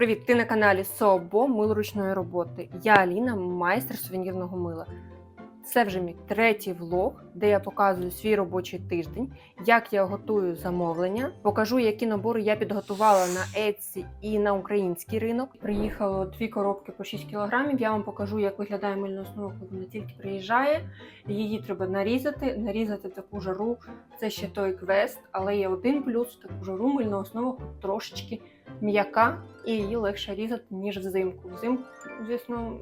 Привіт! Ти на каналі Собо Мил ручної роботи. Я Аліна, майстер сувенірного мила. Це вже мій третій влог, де я показую свій робочий тиждень, як я готую замовлення, покажу, які набори я підготувала на Etsy і на український ринок. Приїхало дві коробки по 6 кг. Я вам покажу, як виглядає мильна основа, коли вона тільки приїжджає. Її треба нарізати, нарізати таку жару. Це ще той квест, але є один плюс таку жару мильна основа трошечки м'яка і її легше різати, ніж взимку. Взимку, звісно,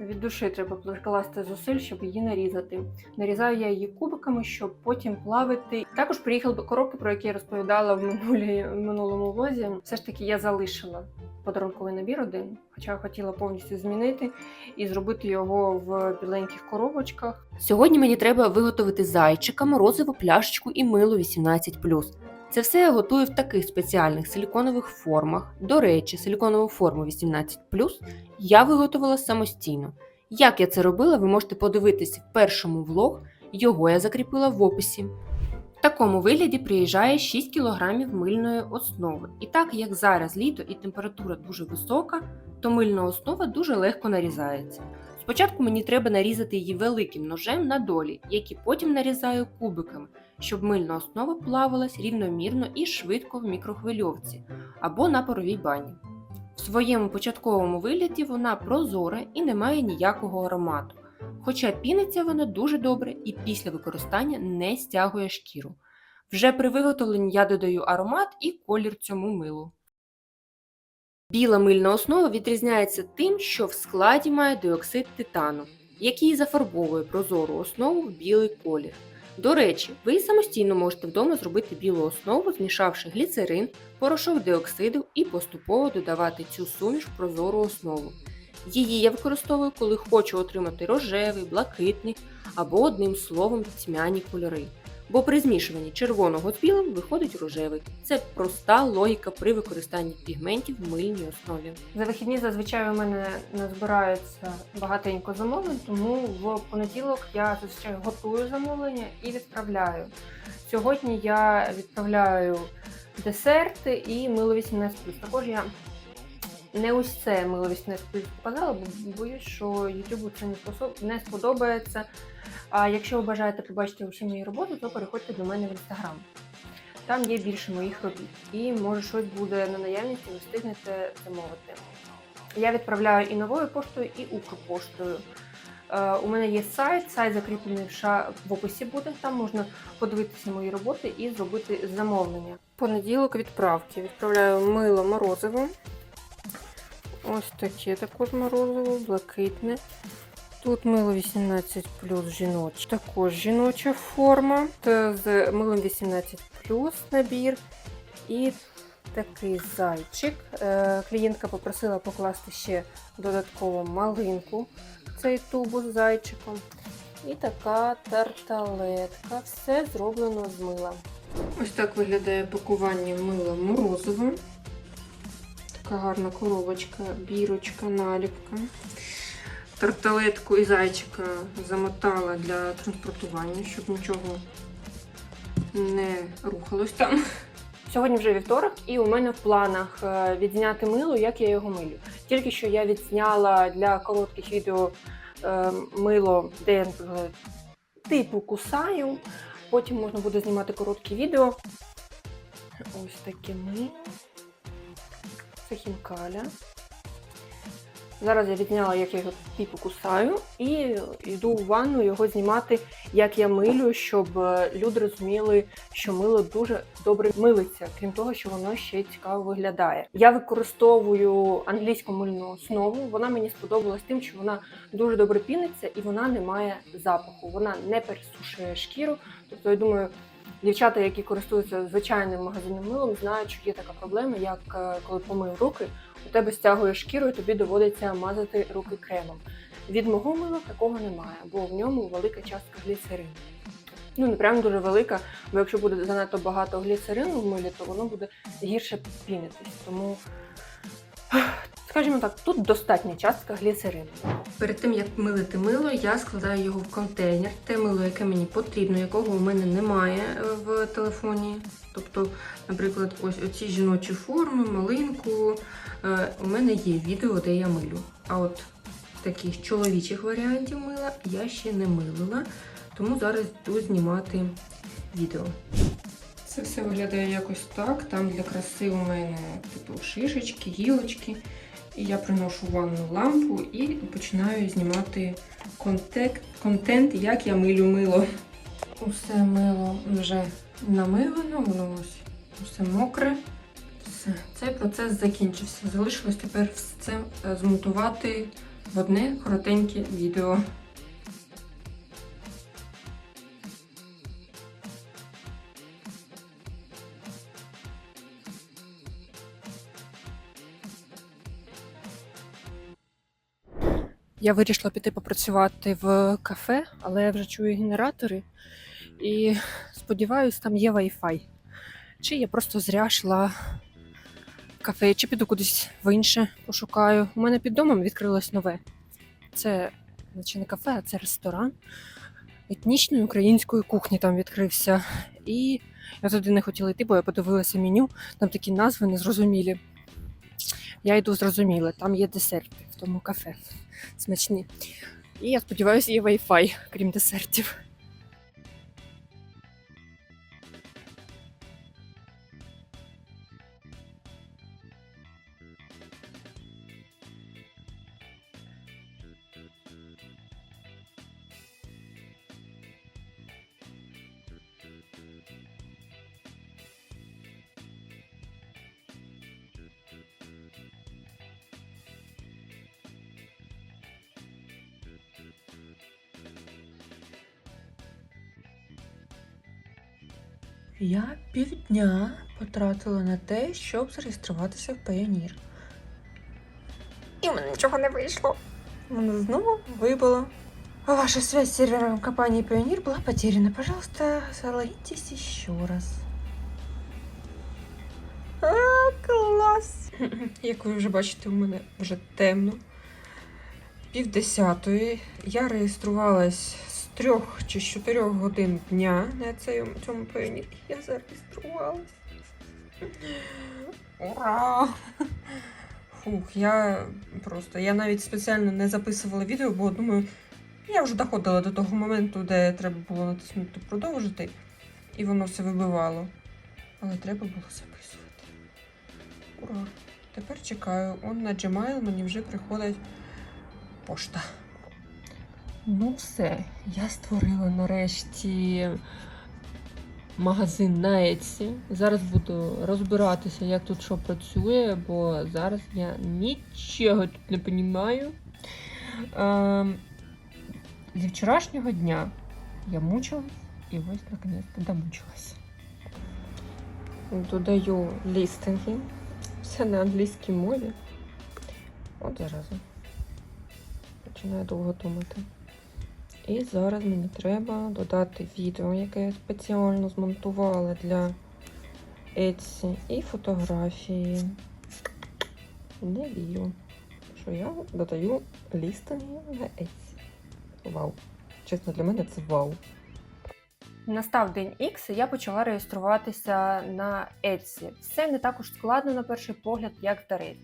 від душі треба прикласти зусиль, щоб її нарізати. Нарізаю я її кубиками, щоб потім плавити. Також приїхали коробки, про які я розповідала в, минулі, в минулому влозі. Все ж таки я залишила подарунковий набір один, хоча хотіла повністю змінити і зробити його в біленьких коробочках. Сьогодні мені треба виготовити зайчика, морозиву пляшечку і мило 18+. Це все я готую в таких спеціальних силіконових формах. До речі, силіконову форму 18 я виготовила самостійно. Як я це робила, ви можете подивитись в першому влог, його я закріпила в описі. В такому вигляді приїжджає 6 кг мильної основи. І так як зараз літо і температура дуже висока, то мильна основа дуже легко нарізається. Спочатку мені треба нарізати її великим ножем на долі, які потім нарізаю кубиками, щоб мильна основа плавалась рівномірно і швидко в мікрохвильовці або на паровій бані. В своєму початковому вигляді вона прозора і не має ніякого аромату, хоча піниться вона дуже добре і після використання не стягує шкіру. Вже при виготовленні я додаю аромат і колір цьому милу. Біла мильна основа відрізняється тим, що в складі має диоксид титану, який зафарбовує прозору основу в білий колір. До речі, ви самостійно можете вдома зробити білу основу, змішавши гліцерин, порошок диоксиду і поступово додавати цю суміш в прозору основу. Її я використовую, коли хочу отримати рожевий, блакитний або одним словом тьмяні кольори. Бо при змішуванні червоного з білим виходить рожевий. Це проста логіка при використанні пігментів в мильній основі. За вихідні зазвичай у мене не збирається багатенько замовлень, тому в понеділок я зазвичай готую замовлення і відправляю. Сьогодні я відправляю десерти і мило 18 Також я не ось це мило 18 показала, бо боюсь, що YouTube це не, способ... не сподобається. А якщо ви бажаєте побачити усі мої роботи, то переходьте до мене в інстаграм. Там є більше моїх робіт. І може щось буде на наявність, і ви встигнете замовити. Я відправляю і новою поштою, і Укрпоштою. Е, у мене є сайт, сайт закріплений в, в описі буде. Там можна подивитися мої роботи і зробити замовлення. Понеділок відправки. Відправляю мило морозиво. Ось таке також морозиво, блакитне. Тут мило 18 жіноче. Також жіноча форма. Це з милом 18 набір. І такий зайчик. Е, Клієнтка попросила покласти ще додатково малинку цей тубус з зайчиком. І така тарталетка. Все зроблено з мила. Ось так виглядає пакування мила морозиво. Така гарна коробочка, бірочка, наліпка. Тарталетку і зайчика замотала для транспортування, щоб нічого не рухалось там. Сьогодні вже вівторок, і у мене в планах е, відзняти мило, як я його милю. Тільки що я відзняла для коротких відео е, мило, де я типу кусаю. Потім можна буде знімати короткі відео. Ось таке мило. Це хінкаля. Зараз я відняла, як я його типу кусаю, і йду у ванну його знімати, як я милю, щоб е, люди розуміли, що мило дуже добре милиться, крім того, що воно ще цікаво виглядає. Я використовую англійську мильну основу. Вона мені сподобалась тим, що вона дуже добре піниться і вона не має запаху. Вона не пересушує шкіру. Тобто, я думаю. Дівчата, які користуються звичайним магазинним милом, знають, що є така проблема, як е, коли помив руки, у тебе стягує шкіру і тобі доводиться мазати руки кремом. Від мого мила такого немає, бо в ньому велика частка гліцерину. Ну, не прям дуже велика, бо якщо буде занадто багато гліцерину в милі, то воно буде гірше пінитись. Тому, скажімо так, тут достатня частка гліцерину. Перед тим як милити мило, я складаю його в контейнер. Те мило, яке мені потрібно, якого у мене немає в телефоні. Тобто, наприклад, ось оці жіночі форми, малинку. е, У мене є відео, де я милю. А от таких чоловічих варіантів мила я ще не милила, тому зараз йду знімати відео. Це все виглядає якось так. Там для краси у мене типу шишечки, гілочки. Я приношу ванну лампу і починаю знімати контент, контент, як я милю мило. Усе мило вже намилено, воно ось усе мокре. Все, цей процес закінчився. Залишилось тепер все це змонтувати в одне коротеньке відео. Я вирішила піти попрацювати в кафе, але я вже чую генератори і сподіваюсь, там є Wi-Fi. Чи я просто зря йшла в кафе, чи піду кудись в інше пошукаю. У мене під домом відкрилось нове. Це наче не кафе, а це ресторан етнічної української кухні там відкрився. І я туди не хотіла йти, бо я подивилася меню, там такі назви незрозумілі. Я йду зрозуміле, там є десерти в тому кафе смачні. І я сподіваюся, є Wi-Fi, крім десертів. Я півдня потратила на те, щоб зареєструватися в Payoneer. І в мене нічого не вийшло. Мене знову вибило. Ваша связь с сервером компании Payoneer была потеряна. Пожалуйста, залогитесь еще раз. А, клас! Як ви вже бачите, у мене вже темно. Пів десятої. Я реєструвалась з трьох чи з чотирьох годин дня на цьому, Payoneer. Я зареєструвалась. Ура! Фух, я просто. Я навіть спеціально не записувала відео, бо думаю, я вже доходила до того моменту, де треба було натиснути продовжити, і воно все вибивало. Але треба було записувати. Ура! Тепер чекаю. Он на Gmail мені вже приходить пошта. Ну, все, я створила нарешті магазин на Etsy. Зараз буду розбиратися, як тут що працює, бо зараз я нічого тут не розумію. Ем, зі вчорашнього дня я мучилась і ось наконець домучилась. Додаю лістинги. Все на англійській мові. От зараза. Починаю довго думати. І зараз мені треба додати відео, яке я спеціально змонтувала для Etsy, і фотографії. Не вірю, що я додаю лістинги на Etsy. Вау. Чесно, для мене це вау. Настав день X, і я почала реєструватися на Etsy. Все не так уж складно на перший погляд, як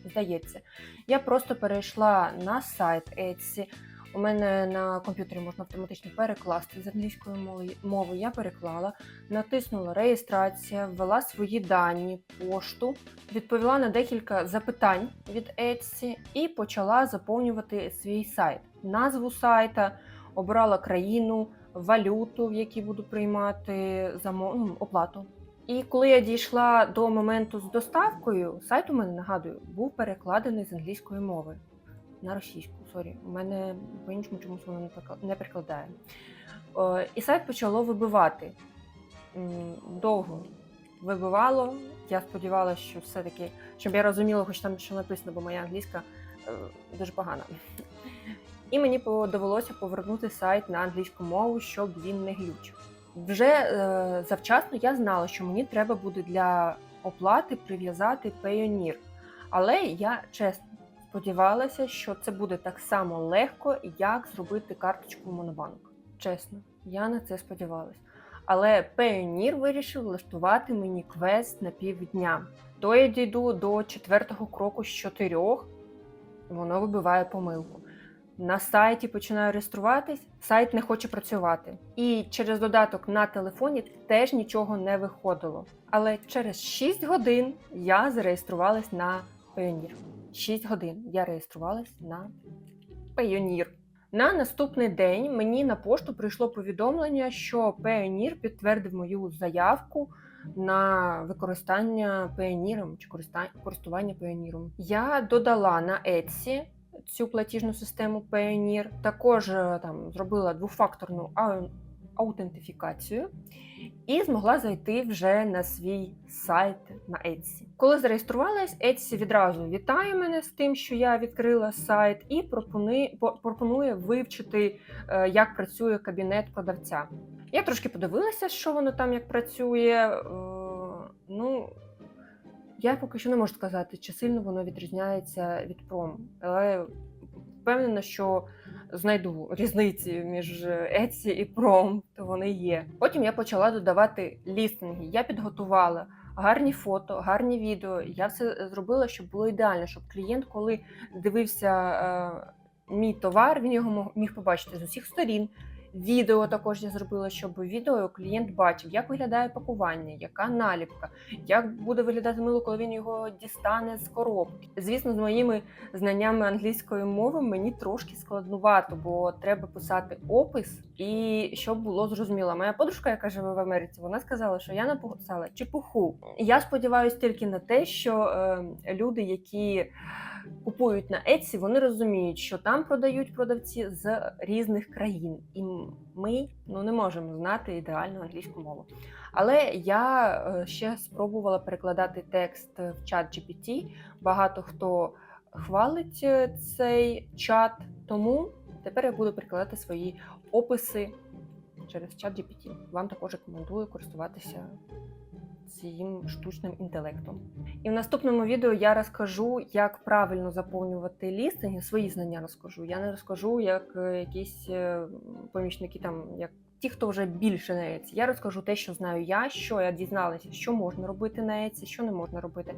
здається. Я просто перейшла на сайт Etsy. У мене на комп'ютері можна автоматично перекласти з англійської мови. Я переклала, натиснула реєстрація, ввела свої дані, пошту, відповіла на декілька запитань від Etsy і почала заповнювати свій сайт. Назву сайта, обрала країну, валюту, в якій буду приймати замо... ну, оплату. І коли я дійшла до моменту з доставкою, сайт у мене нагадую був перекладений з англійської мови на російську. Сорі, у мене по-іншому чомусь воно не прикладає. О, і сайт почало вибивати. Довго вибивало. Я сподівалася, що все-таки, щоб я розуміла, хоч там що написано, бо моя англійська е, дуже погана. І мені довелося повернути сайт на англійську мову, щоб він не глючив. Вже е, завчасно я знала, що мені треба буде для оплати прив'язати Payoneer. Але я чесно сподівалася, що це буде так само легко, як зробити карточку в Монобанк. Чесно, я на це сподівалася. Але Payoneer вирішив влаштувати мені квест на півдня. То я дійду до четвертого кроку з чотирьох, воно вибиває помилку. На сайті починаю реєструватись, сайт не хоче працювати. І через додаток на телефоні теж нічого не виходило. Але через 6 годин я зареєструвалась на Payoneer. 6 годин я реєструвалась на Payoneer. На наступний день мені на пошту прийшло повідомлення, що Payoneer підтвердив мою заявку на використання Payoneer чи користування Payoneer. Я додала на Etsy цю платіжну систему Payoneer. Також е, там зробила двофакторну аутентифікацію і змогла зайти вже на свій сайт на Etsy. Коли зареєструвалась, Etsy відразу вітає мене з тим, що я відкрила сайт, і пропонує, пропонує вивчити, е, як працює кабінет продавця. Я трошки подивилася, що воно там як працює. е, Ну, я поки що не можу сказати, чи сильно воно відрізняється від пром, але впевнена, що знайду різниці між Etsy і пром, то вони є. Потім я почала додавати лістинги. Я підготувала гарні фото, гарні відео. Я все зробила, щоб було ідеально, щоб клієнт, коли дивився е, мій товар, він його міг побачити з усіх сторін. Відео також я зробила, щоб відео клієнт бачив, як виглядає пакування, яка наліпка, як буде виглядати мило, коли він його дістане з коробки. Звісно, з моїми знаннями англійської мови мені трошки складнувато, бо треба писати опис і щоб було зрозуміло. Моя подружка, яка живе в Америці, вона сказала, що я написала чепуху. Я сподіваюся тільки на те, що е, люди, які купують на Etsy, вони розуміють, що там продають продавці з різних країн, і ми ну не можемо знати ідеальну англійську мову. Але я е, ще спробувала перекладати текст в чат GPT. Багато хто хвалить е, цей чат, тому тепер я буду перекладати свої описи через чат GPT. Вам також рекомендую користуватися цим штучним інтелектом. І в наступному відео я розкажу, як правильно заповнювати лістинги, свої знання розкажу. Я не розкажу, як е, якісь е, помічники, там як ті, хто вже більше на Etsy. Я розкажу те, що знаю я, що я дізналася, що можна робити на Etsy, що не можна робити,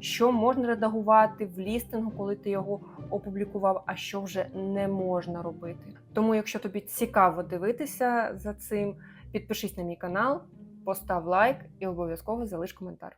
що можна редагувати в лістингу, коли ти його опублікував, а що вже не можна робити. Тому, якщо тобі цікаво дивитися за цим, підпишись на мій канал, постав лайк і обов'язково залиш коментар.